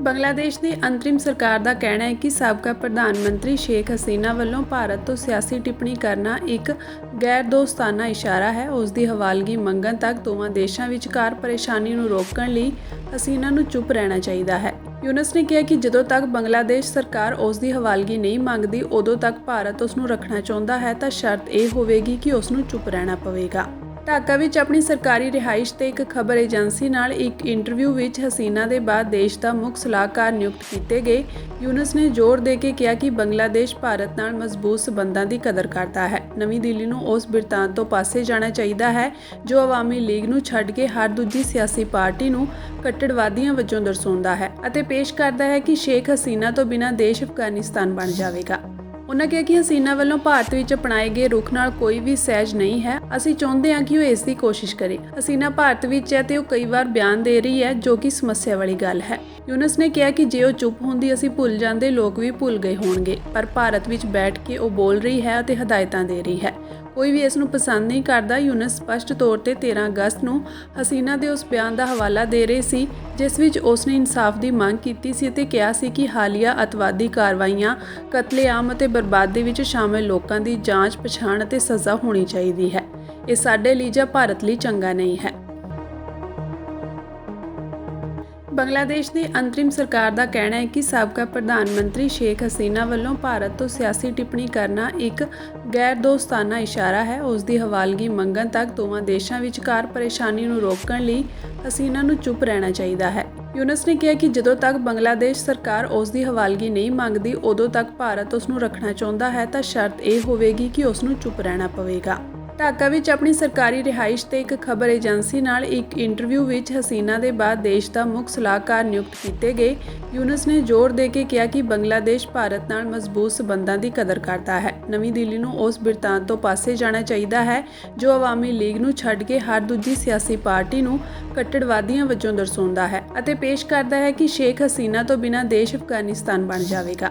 ਬੰਗਲਾਦੇਸ਼ ਦੀ ਅੰਤਰਿਮ ਸਰਕਾਰ ਦਾ ਕਹਿਣਾ ਹੈ ਕਿ ਸਾਬਕਾ ਪ੍ਰਧਾਨ ਮੰਤਰੀ ਸ਼ੇਖ ਹਸੀਨਾ ਵੱਲੋਂ ਭਾਰਤ ਤੋਂ ਸਿਆਸੀ ਟਿੱਪਣੀ ਕਰਨਾ ਇੱਕ ਗੈਰ ਦੋਸਤਾਨਾ ਇਸ਼ਾਰਾ ਹੈ। ਉਸ ਦੀ ਹਵਾਲਗੀ ਮੰਗਣ ਤੱਕ ਦੋਵਾਂ ਦੇਸ਼ਾਂ ਵਿਚਕਾਰ ਪਰੇਸ਼ਾਨੀ ਨੂੰ ਰੋਕਣ ਲਈ ਹਸੀਨਾ ਨੂੰ ਚੁੱਪ ਰਹਿਣਾ ਚਾਹੀਦਾ ਹੈ। ਯੂਨਸ ਨੇ ਕਿਹਾ ਕਿ ਜਦੋਂ ਤੱਕ ਬੰਗਲਾਦੇਸ਼ ਸਰਕਾਰ ਉਸ ਦੀ ਹਵਾਲਗੀ ਨਹੀਂ ਮੰਗਦੀ, ਉਦੋਂ ਤੱਕ ਭਾਰਤ ਉਸ ਨੂੰ ਰੱਖਣਾ ਚਾਹੁੰਦਾ ਹੈ ਤਾਂ ਸ਼ਰਤ ਇਹ ਹੋਵੇਗੀ ਕਿ ਉਸ ਨੂੰ ਚੁੱਪ ਰਹਿਣਾ ਪਵੇਗਾ। ਢਾਕਾ ਵਿੱਚ ਆਪਣੀ ਸਰਕਾਰੀ ਰਿਹਾਇਸ਼ ਤੇ ਇੱਕ ਖਬਰ ਏਜੰਸੀ ਨਾਲ ਇੱਕ ਇੰਟਰਵਿਊ ਵਿੱਚ ਹਸੀਨਾ ਦੇ ਬਾਅਦ ਦੇਸ਼ ਦਾ ਮੁੱਖ ਸਲਾਹਕਾਰ ਨਿਯੁਕਤ ਕੀਤੇ ਗਏ। ਯੂਨਸ ਨੇ ਜ਼ੋਰ ਦੇ ਕੇ ਕਿਹਾ ਕਿ ਬੰਗਲਾਦੇਸ਼ ਭਾਰਤ ਨਾਲ ਮਜ਼ਬੂਤ ਸਬੰਧਾਂ ਦੀ ਕਦਰ ਕਰਦਾ ਹੈ। ਨਵੀਂ ਦਿੱਲੀ ਨੂੰ ਉਸ ਬਿਰਤਾਂਤ ਤੋਂ ਪਾਸੇ ਜਾਣਾ ਚਾਹੀਦਾ ਹੈ, ਜੋ ਆਵਾਮੀ ਲੀਗ ਨੂੰ ਛੱਡ ਕੇ ਹਰ ਦੂਜੀ ਸਿਆਸੀ ਪਾਰਟੀ ਨੂੰ ਕੱਟੜਵਾਦੀਆਂ ਵਜੋਂ ਦਰਸਾਉਂਦਾ ਹੈ ਅਤੇ ਪੇਸ਼ ਕਰਦਾ ਹੈ ਕਿ ਸ਼ੇਖ ਹਸੀਨਾ ਤੋਂ ਬਿਨਾਂ ਦੇਸ਼ ਅਫਗਾਨਿਸਤਾਨ ਬਣ ਜਾਵੇਗਾ। ਉਨ੍ਹਾਂ ਕਿਹਾ ਕਿ ਹਸੀਨਾ ਵੱਲੋਂ ਭਾਰਤ ਵਿੱਚ ਅਪਣਾਏ ਗਏ ਰੁਖ ਨਾਲ ਕੋਈ ਵੀ ਸਹਿਜ ਨਹੀਂ ਹੈ। ਅਸੀਂ ਚਾਹੁੰਦੇ ਹਾਂ ਕਿ ਉਹ ਇਸ ਦੀ ਕੋਸ਼ਿਸ਼ ਕਰੇ। ਹਸੀਨਾ ਭਾਰਤ ਵਿੱਚ ਹੈ ਤੇ ਉਹ ਕਈ ਵਾਰ ਬਿਆਨ ਦੇ ਰਹੀ ਹੈ, ਜੋ ਕਿ ਸਮੱਸਿਆ ਵਾਲੀ ਗੱਲ ਹੈ। ਯੂਨਸ ਨੇ ਕਿਹਾ ਕਿ ਜੇ ਉਹ ਚੁੱਪ ਹੁੰਦੀ, ਅਸੀਂ ਭੁੱਲ ਜਾਂਦੇ, ਲੋਕ ਵੀ ਭੁੱਲ ਗਏ ਹੋਣਗੇ। ਪਰ ਭਾਰਤ ਵਿੱਚ ਬੈਠ ਕੇ ਉਹ ਬੋਲ ਰਹੀ ਹੈ ਅਤੇ ਹਦਾਇਤਾਂ ਦੇ ਰਹੀ ਹੈ। ਕੋਈ ਵੀ ਇਸ ਨੂੰ ਪਸੰਦ ਨਹੀਂ ਕਰਦਾ, ਯੂਨਸ ਸਪਸ਼ਟ ਤੌਰ ਤੇ 13 ਅਗਸਤ ਨੂੰ ਹਸੀਨਾ ਦੇ ਉਸ ਬਿਆਨ ਦਾ ਹਵਾਲਾ ਦੇ ਰਹੇ ਸੀ, ਜਿਸ ਵਿੱਚ ਉਸ ਨੇ ਇਨਸਾਫ ਦੀ ਮੰਗ ਕੀਤੀ ਸੀ ਅਤੇ ਕਿਹਾ ਸੀ ਕਿ ਹਾਲੀਆ ਅਤਵਾਦੀ ਕਾਰਵਾਈਆਂ ਕਤਲੇਆਮ ਅਤੇ ਬਰਬਾਦੀ ਵਿੱਚ ਸ਼ਾਮਲ ਲੋਕਾਂ ਦੀ ਜਾਂਚ, ਪਛਾਣ ਅਤੇ ਸਜ਼ਾ ਹੋਣੀ ਚਾਹੀਦੀ ਹੈ। ਇਹ ਸਾਡੇ ਲਈ ਜਾਂ ਭਾਰਤ ਲਈ ਚੰਗਾ ਨਹੀਂ ਹੈ। ਬੰਗਲਾਦੇਸ਼ ਦੀ ਅੰਤਰਿਮ ਸਰਕਾਰ ਦਾ ਕਹਿਣਾ ਹੈ ਕਿ ਸਾਬਕਾ ਪ੍ਰਧਾਨ ਮੰਤਰੀ ਸ਼ੇਖ ਹਸੀਨਾ ਵੱਲੋਂ ਭਾਰਤ ਤੋਂ ਸਿਆਸੀ ਟਿੱਪਣੀ ਕਰਨਾ ਇੱਕ ਗੈਰ ਦੋਸਤਾਨਾ ਇਸ਼ਾਰਾ ਹੈ, ਉਸ ਦੀ ਹਵਾਲਗੀ ਮੰਗਣ ਤੱਕ ਦੋਵਾਂ ਦੇਸ਼ਾਂ ਵਿਚਕਾਰ ਪਰੇਸ਼ਾਨੀ ਨੂੰ ਰੋਕਣ ਲਈ ਅਸੀਂ ਇਹਨਾਂ ਨੂੰ ਚੁੱਪ ਰਹਿਣਾ ਚਾਹੀਦਾ ਹੈ। ਯੂਨਸ ਨੇ ਕਿਹਾ ਕਿ ਜਦੋਂ ਤੱਕ ਬੰਗਲਾਦੇਸ਼ ਸਰਕਾਰ ਉਸ ਦੀ ਹਵਾਲਗੀ ਨਹੀਂ ਮੰਗਦੀ, ਉਦੋਂ ਤੱਕ ਭਾਰਤ ਉਸ ਨੂੰ ਰੱਖਣਾ ਚਾਹੁੰਦਾ ਹੈ, ਤਾਂ ਸ਼ਰਤ ਇਹ ਹੋਵੇਗੀ ਕਿ ਉਸ ਨੂੰ ਚੁੱਪ ਰਹਿਣਾ ਪਵੇਗਾ। ਢਾਕਾ ਵਿੱਚ ਆਪਣੀ ਸਰਕਾਰੀ ਰਿਹਾਇਸ਼ ਤੇ ਇੱਕ ਖਬਰ ਏਜੰਸੀ ਨਾਲ ਇੱਕ ਇੰਟਰਵਿਊ ਵਿੱਚ ਹਸੀਨਾ ਦੇ ਬਾਅਦ ਦੇਸ਼ ਦਾ ਮੁੱਖ ਸਲਾਹਕਾਰ ਨਿਯੁਕਤ ਕੀਤੇ ਗਏ। ਯੂਨਸ ਨੇ ਜ਼ੋਰ ਦੇ ਕੇ ਕਿਹਾ ਕਿ ਬੰਗਲਾਦੇਸ਼ ਭਾਰਤ ਨਾਲ ਮਜ਼ਬੂਤ ਸਬੰਧਾਂ ਦੀ ਕਦਰ ਕਰਦਾ ਹੈ। ਨਵੀਂ ਦਿੱਲੀ ਨੂੰ ਉਸ ਬਿਰਤਾਂਤ ਤੋਂ ਪਾਸੇ ਜਾਣਾ ਚਾਹੀਦਾ ਹੈ, ਜੋ ਆਵਾਮੀ ਲੀਗ ਨੂੰ ਛੱਡ ਕੇ ਹਰ ਦੂਜੀ ਸਿਆਸੀ ਪਾਰਟੀ ਨੂੰ ਕੱਟੜਵਾਦੀਆਂ ਵਜੋਂ ਦਰਸਾਉਂਦਾ ਹੈ ਅਤੇ ਪੇਸ਼ ਕਰਦਾ ਹੈ ਕਿ ਸ਼ੇਖ ਹਸੀਨਾ ਤੋਂ ਬਿਨਾਂ ਦੇਸ਼ ਅਫਗਾਨਿਸਤਾਨ ਬਣ ਜਾਵੇਗਾ।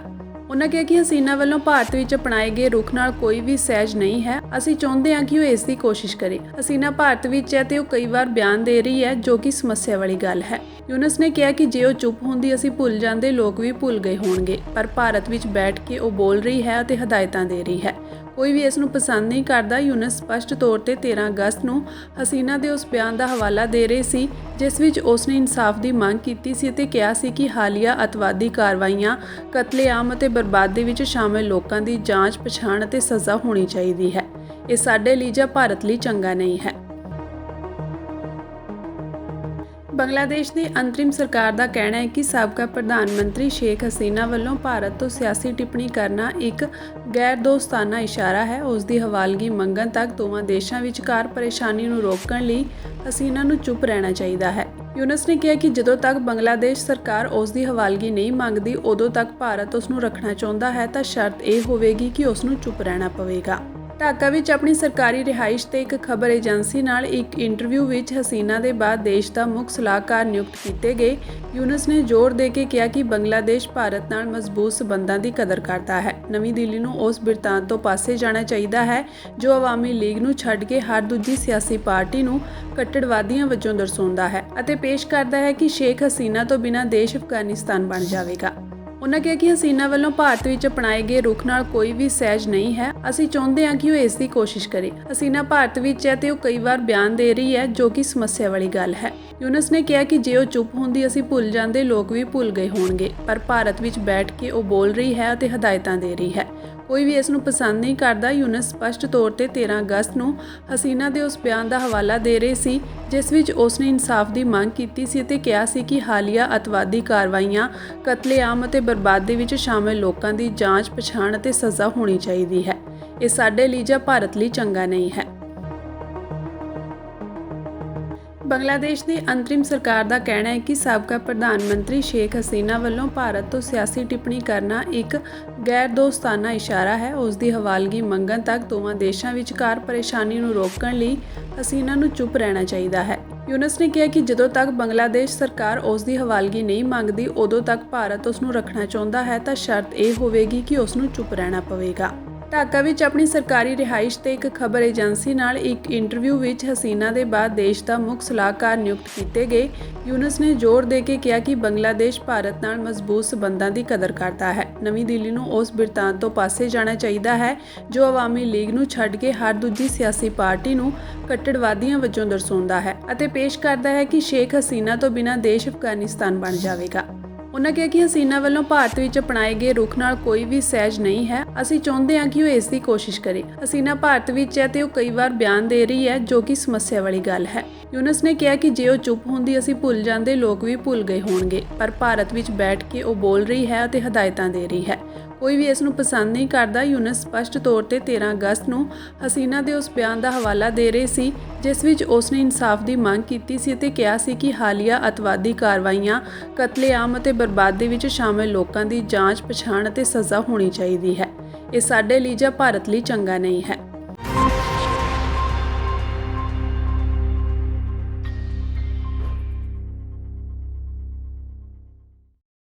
ਉਨ੍ਹਾਂ ਕਿਹਾ ਕਿ ਹਸੀਨਾ ਵੱਲੋਂ ਭਾਰਤ ਵਿੱਚ ਅਪਣਾਏ ਗਏ ਰੁਖ ਨਾਲ ਕੋਈ ਵੀ ਸਹਿਜ ਨਹੀਂ ਹੈ। ਅਸੀਂ ਚਾਹੁੰਦੇ ਹਾਂ ਕਿ ਉਹ ਇਸ ਦੀ ਕੋਸ਼ਿਸ਼ ਕਰੇ। ਹਸੀਨਾ ਭਾਰਤ ਵਿੱਚ ਹੈ ਤੇ ਉਹ ਕਈ ਵਾਰ ਬਿਆਨ ਦੇ ਰਹੀ ਹੈ, ਜੋ ਕਿ ਸਮੱਸਿਆ ਵਾਲੀ ਗੱਲ ਹੈ। ਯੂਨਸ ਨੇ ਕਿਹਾ ਕਿ ਜੇ ਉਹ ਚੁੱਪ ਹੁੰਦੀ, ਅਸੀਂ ਭੁੱਲ ਜਾਂਦੇ, ਲੋਕ ਵੀ ਭੁੱਲ ਗਏ ਹੋਣਗੇ। ਪਰ ਭਾਰਤ ਵਿੱਚ ਬੈਠ ਕੇ ਉਹ ਬੋਲ ਰਹੀ ਹੈ ਅਤੇ ਹਦਾਇਤਾਂ ਦੇ ਰਹੀ ਹੈ। ਕੋਈ ਵੀ ਇਸ ਨੂੰ ਪਸੰਦ ਨਹੀਂ ਕਰਦਾ, ਯੂਨਸ ਸਪਸ਼ਟ ਤੌਰ ਤੇ 13 ਅਗਸਤ ਨੂੰ ਹਸੀਨਾ ਦੇ ਉਸ ਬਿਆਨ ਦਾ ਹਵਾਲਾ ਦੇ ਰਹੇ ਸੀ, ਜਿਸ ਵਿੱਚ ਉਸ ਨੇ ਇਨਸਾਫ ਦੀ ਮੰਗ ਕੀਤੀ ਸੀ ਅਤੇ ਕਿਹਾ ਸੀ ਕਿ ਹਾਲੀਆ ਅਤਵਾਦੀ ਕਾਰਵਾਈਆਂ ਕਤਲੇਆਮ ਅਤੇ ਬਰਬਾਦੀ ਵਿੱਚ ਸ਼ਾਮਲ ਲੋਕਾਂ ਦੀ ਜਾਂਚ, ਪਛਾਣ ਅਤੇ ਸਜ਼ਾ ਹੋਣੀ ਚਾਹੀਦੀ ਹੈ। ਇਹ ਸਾਡੇ ਲਈ ਜਾਂ ਭਾਰਤ ਲਈ ਚੰਗਾ ਨਹੀਂ ਹੈ। ਬੰਗਲਾਦੇਸ਼ ਦੀ ਅੰਤਰਿਮ ਸਰਕਾਰ ਦਾ ਕਹਿਣਾ ਹੈ ਕਿ ਸਾਬਕਾ ਪ੍ਰਧਾਨ ਮੰਤਰੀ ਸ਼ੇਖ ਹਸੀਨਾ ਵੱਲੋਂ ਭਾਰਤ ਤੋਂ ਸਿਆਸੀ ਟਿੱਪਣੀ ਕਰਨਾ ਇੱਕ ਗੈਰ ਦੋਸਤਾਨਾ ਇਸ਼ਾਰਾ ਹੈ। ਉਸ ਦੀ ਹਵਾਲਗੀ ਮੰਗਣ ਤੱਕ ਦੋਵਾਂ ਦੇਸ਼ਾਂ ਵਿਚਕਾਰ ਪਰੇਸ਼ਾਨੀ ਨੂੰ ਰੋਕਣ ਲਈ ਹਸੀਨਾ ਨੂੰ ਚੁੱਪ ਰਹਿਣਾ ਚਾਹੀਦਾ ਹੈ। ਯੂਨਸ ਨੇ ਕਿਹਾ ਕਿ ਜਦੋਂ ਤੱਕ ਬੰਗਲਾਦੇਸ਼ ਸਰਕਾਰ ਉਸ ਦੀ ਹਵਾਲਗੀ ਨਹੀਂ ਮੰਗਦੀ, ਉਦੋਂ ਤੱਕ ਭਾਰਤ ਉਸ ਨੂੰ ਰੱਖਣਾ ਚਾਹੁੰਦਾ ਹੈ ਤਾਂ ਸ਼ਰਤ ਇਹ ਹੋਵੇਗੀ ਕਿ ਉਸ ਨੂੰ ਚੁੱਪ ਰਹਿਣਾ ਪਵੇਗਾ। ਢਾਕਾ ਵਿੱਚ ਆਪਣੀ ਸਰਕਾਰੀ ਰਿਹਾਇਸ਼ ਤੇ ਇੱਕ ਖਬਰ ਏਜੰਸੀ ਨਾਲ ਇੱਕ ਇੰਟਰਵਿਊ ਵਿੱਚ ਹਸੀਨਾ ਦੇ ਬਾਅਦ ਦੇਸ਼ ਦਾ ਮੁੱਖ ਸਲਾਹਕਾਰ ਨਿਯੁਕਤ ਕੀਤੇ ਗਏ। ਯੂਨਸ ਨੇ ਜ਼ੋਰ ਦੇ ਕੇ ਕਿਹਾ ਕਿ ਬੰਗਲਾਦੇਸ਼ ਭਾਰਤ ਨਾਲ ਮਜ਼ਬੂਤ ਸਬੰਧਾਂ ਦੀ ਕਦਰ ਕਰਦਾ ਹੈ। ਨਵੀਂ ਦਿੱਲੀ ਨੂੰ ਉਸ ਬਿਰਤਾਂਤ ਤੋਂ ਪਾਸੇ ਜਾਣਾ ਚਾਹੀਦਾ ਹੈ, ਜੋ ਆਵਾਮੀ ਲੀਗ ਨੂੰ ਛੱਡ ਕੇ ਹਰ ਦੂਜੀ ਸਿਆਸੀ ਪਾਰਟੀ ਨੂੰ ਕੱਟੜਵਾਦੀਆਂ ਵਜੋਂ ਦਰਸਾਉਂਦਾ ਹੈ ਅਤੇ ਪੇਸ਼ ਕਰਦਾ ਹੈ ਕਿ ਸ਼ੇਖ ਹਸੀਨਾ ਤੋਂ ਬਿਨਾਂ ਦੇਸ਼ ਅਫਗਾਨਿਸਤਾਨ ਬਣ ਜਾਵੇਗਾ। ਉਨ੍ਹਾਂ ਕਿਹਾ ਕਿ ਹਸੀਨਾ ਵੱਲੋਂ ਭਾਰਤ ਵਿੱਚ ਅਪਣਾਏ ਗਏ ਰੁਖ ਨਾਲ ਕੋਈ ਵੀ ਸਹਿਜ ਨਹੀਂ ਹੈ। ਅਸੀਂ ਚਾਹੁੰਦੇ ਹਾਂ ਕਿ ਉਹ ਇਸ ਦੀ ਕੋਸ਼ਿਸ਼ ਕਰੇ। ਹਸੀਨਾ ਭਾਰਤ ਵਿੱਚ ਹੈ ਤੇ ਉਹ ਕਈ ਵਾਰ ਬਿਆਨ ਦੇ ਰਹੀ ਹੈ, ਜੋ ਕਿ ਸਮੱਸਿਆ ਵਾਲੀ ਗੱਲ ਹੈ। ਯੂਨਸ ਨੇ ਕਿਹਾ ਕਿ ਜੇ ਉਹ ਚੁੱਪ ਹੁੰਦੀ, ਅਸੀਂ ਭੁੱਲ ਜਾਂਦੇ, ਲੋਕ ਵੀ ਭੁੱਲ ਗਏ ਹੋਣਗੇ। ਪਰ ਭਾਰਤ ਵਿੱਚ ਬੈਠ ਕੇ ਉਹ ਬੋਲ ਰਹੀ ਹੈ ਅਤੇ ਹਦਾਇਤਾਂ ਦੇ ਰਹੀ ਹੈ। ਕੋਈ ਵੀ ਇਸ ਨੂੰ ਪਸੰਦ ਨਹੀਂ ਕਰਦਾ, ਯੂਨਸ ਸਪਸ਼ਟ ਤੌਰ ਤੇ 13 ਅਗਸਤ ਨੂੰ ਹਸੀਨਾ ਦੇ ਉਸ ਬਿਆਨ ਦਾ ਹਵਾਲਾ ਦੇ ਰਹੇ ਸੀ, ਜਿਸ ਵਿੱਚ ਉਸ ਨੇ ਇਨਸਾਫ ਦੀ ਮੰਗ ਕੀਤੀ ਸੀ ਅਤੇ ਕਿਹਾ ਸੀ ਕਿ ਹਾਲੀਆ ਅਤਵਾਦੀ ਕਾਰਵਾਈਆਂ ਕਤਲੇਆਮ ਅਤੇ ਬਰਬਾਦੀ ਵਿੱਚ ਸ਼ਾਮਲ ਲੋਕਾਂ ਦੀ ਜਾਂਚ ਪਛਾਣ ਅਤੇ ਸਜ਼ਾ ਹੋਣੀ ਚਾਹੀਦੀ ਹੈ। ਇਹ ਸਾਡੇ ਲਈ ਜਾਂ ਭਾਰਤ ਲਈ ਚੰਗਾ ਨਹੀਂ ਹੈ। ਬੰਗਲਾਦੇਸ਼ ਦੀ ਅੰਤਰਿਮ ਸਰਕਾਰ ਦਾ ਕਹਿਣਾ ਹੈ ਕਿ ਸਾਬਕਾ ਪ੍ਰਧਾਨ ਮੰਤਰੀ ਸ਼ੇਖ ਹਸੀਨਾ ਵੱਲੋਂ ਭਾਰਤ ਤੋਂ ਸਿਆਸੀ ਟਿੱਪਣੀ ਕਰਨਾ ਇੱਕ ਗੈਰ ਦੋਸਤਾਨਾ ਇਸ਼ਾਰਾ ਹੈ। ਉਸ ਦੀ ਹਵਾਲਗੀ ਮੰਗਣ ਤੱਕ ਦੋਵਾਂ ਦੇਸ਼ਾਂ ਵਿਚਕਾਰ ਪਰੇਸ਼ਾਨੀ ਨੂੰ ਰੋਕਣ ਲਈ ਹਸੀਨਾ ਨੂੰ ਚੁੱਪ ਰਹਿਣਾ ਚਾਹੀਦਾ ਹੈ। ਯੂਨਸ ਨੇ ਕਿਹਾ ਕਿ ਜਦੋਂ ਤੱਕ ਬੰਗਲਾਦੇਸ਼ ਸਰਕਾਰ ਉਸ ਦੀ ਹਵਾਲਗੀ ਨਹੀਂ ਮੰਗਦੀ, ਉਦੋਂ ਤੱਕ ਭਾਰਤ ਉਸ ਨੂੰ ਰੱਖਣਾ ਚਾਹੁੰਦਾ ਹੈ ਤਾਂ ਸ਼ਰਤ ਇਹ ਹੋਵੇਗੀ ਕਿ ਉਸ ਨੂੰ ਚੁੱਪ ਰਹਿਣਾ ਪਵੇਗਾ। ਢਾਕਾ ਵਿੱਚ ਆਪਣੀ ਸਰਕਾਰੀ ਰਿਹਾਇਸ਼ ਤੇ ਇੱਕ ਖਬਰ ਏਜੰਸੀ ਨਾਲ ਇੱਕ ਇੰਟਰਵਿਊ ਵਿੱਚ ਹਸੀਨਾ ਦੇ ਬਾਅਦ ਦੇਸ਼ ਦਾ ਮੁੱਖ ਸਲਾਹਕਾਰ ਨਿਯੁਕਤ ਕੀਤੇ ਗਏ। ਯੂਨਸ ਨੇ ਜ਼ੋਰ ਦੇ ਕੇ ਕਿਹਾ ਕਿ ਬੰਗਲਾਦੇਸ਼ ਭਾਰਤ ਨਾਲ ਮਜ਼ਬੂਤ ਸਬੰਧਾਂ ਦੀ ਕਦਰ ਕਰਦਾ ਹੈ। ਨਵੀਂ ਦਿੱਲੀ ਨੂੰ ਉਸ ਬਿਰਤਾਂਤ ਤੋਂ ਪਾਸੇ ਜਾਣਾ ਚਾਹੀਦਾ ਹੈ, ਜੋ ਆਵਾਮੀ ਲੀਗ ਨੂੰ ਛੱਡ ਕੇ ਹਰ ਦੂਜੀ ਸਿਆਸੀ ਪਾਰਟੀ ਨੂੰ ਕੱਟੜਵਾਦੀਆਂ ਵਜੋਂ ਦਰਸਾਉਂਦਾ ਹੈ ਅਤੇ ਪੇਸ਼ ਕਰਦਾ ਹੈ ਕਿ ਸ਼ੇਖ ਹਸੀਨਾ ਤੋਂ ਬਿਨਾਂ ਦੇਸ਼ ਅਫਗਾਨਿਸਤਾਨ ਬਣ ਜਾਵੇਗਾ। ਉਨ੍ਹਾਂ ਕਿਹਾ ਕਿ ਹਸੀਨਾ ਵੱਲੋਂ ਭਾਰਤ ਵਿੱਚ ਅਪਣਾਏ ਗਏ ਰੁਖ ਨਾਲ ਕੋਈ ਵੀ ਸਹਿਜ ਨਹੀਂ ਹੈ। ਅਸੀਂ ਚਾਹੁੰਦੇ ਹਾਂ ਕਿ ਉਹ ਇਸ ਦੀ ਕੋਸ਼ਿਸ਼ ਕਰੇ। ਹਸੀਨਾ ਭਾਰਤ ਵਿੱਚ ਹੈ ਤੇ ਉਹ ਕਈ ਵਾਰ ਬਿਆਨ ਦੇ ਰਹੀ ਹੈ, ਜੋ ਕਿ ਸਮੱਸਿਆ ਵਾਲੀ ਗੱਲ ਹੈ। ਯੂਨਸ ਨੇ ਕਿਹਾ ਕਿ ਜੇ ਉਹ ਚੁੱਪ ਹੁੰਦੀ, ਅਸੀਂ ਭੁੱਲ ਜਾਂਦੇ, ਲੋਕ ਵੀ ਭੁੱਲ ਗਏ ਹੋਣਗੇ। ਪਰ ਭਾਰਤ ਵਿੱਚ ਬੈਠ ਕੇ ਉਹ ਬੋਲ ਰਹੀ ਹੈ ਅਤੇ ਹਦਾਇਤਾਂ ਦੇ ਰਹੀ ਹੈ। ਕੋਈ ਵੀ ਇਸ ਨੂੰ ਪਸੰਦ ਨਹੀਂ ਕਰਦਾ, ਯੂਨਸ ਸਪਸ਼ਟ ਤੌਰ ਤੇ 13 ਅਗਸਤ ਨੂੰ ਹਸੀਨਾ ਦੇ ਉਸ ਬਿਆਨ ਦਾ ਹਵਾਲਾ ਦੇ ਰਹੇ ਸੀ, ਜਿਸ ਵਿੱਚ ਉਸ ਨੇ ਇਨਸਾਫ ਦੀ ਮੰਗ ਕੀਤੀ ਸੀ ਅਤੇ ਕਿਹਾ ਸੀ ਕਿ ਹਾਲੀਆ ਅਤਵਾਦੀ ਕਾਰਵਾਈਆਂ ਕਤਲੇਆਮ ਅਤੇ ਬਰਬਾਦੀ ਵਿੱਚ ਸ਼ਾਮਲ ਲੋਕਾਂ ਦੀ ਜਾਂਚ ਪਛਾਣ ਅਤੇ ਸਜ਼ਾ ਹੋਣੀ ਚਾਹੀਦੀ ਹੈ। ਇਹ ਸਾਡੇ ਲਈ ਜਾਂ ਭਾਰਤ ਲਈ ਚੰਗਾ ਨਹੀਂ ਹੈ।